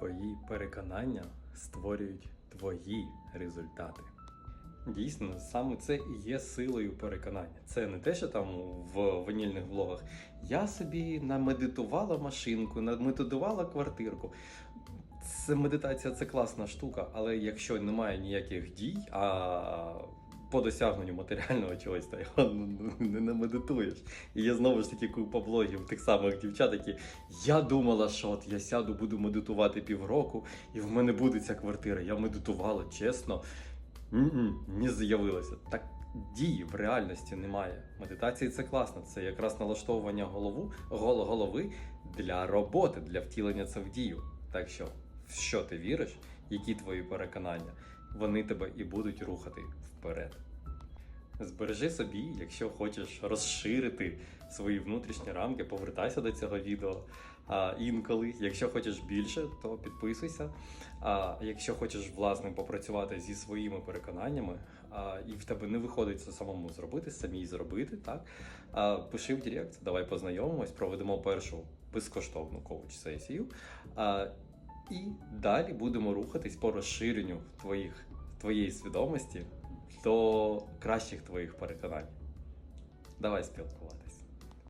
Твої переконання створюють твої результати. Дійсно, саме це і є силою переконання. Це не те, що там в ванільних блогах. Я собі намедитувала машинку, намедитувала квартирку. Це медитація це класна штука, але якщо немає ніяких дій, а по досягненню матеріального чогось, то його не намедитуєш. І є знову ж таки купа блогів тих самих дівчат, які я думала, що от я сяду, буду медитувати півроку, і в мене буде ця квартира. Я медитувала, чесно. Не з'явилося. Так дії в реальності немає. Медитації це класно. Це якраз налаштовування голову, гол- голови для роботи, для втілення це в дію. Так що, в що ти віриш, які твої переконання, вони тебе і будуть рухати вперед. Збережи собі, якщо хочеш розширити свої внутрішні рамки, повертайся до цього відео. А, інколи, якщо хочеш більше, то підписуйся. А якщо хочеш власне попрацювати зі своїми переконаннями, а, і в тебе не виходить це самому зробити, самій зробити, так а, пиши в Директ, давай познайомимось, проведемо першу безкоштовну коуч-сесію. І далі будемо рухатись по розширенню твоїх, твоєї свідомості до кращих твоїх переконань. Давай спілкувати.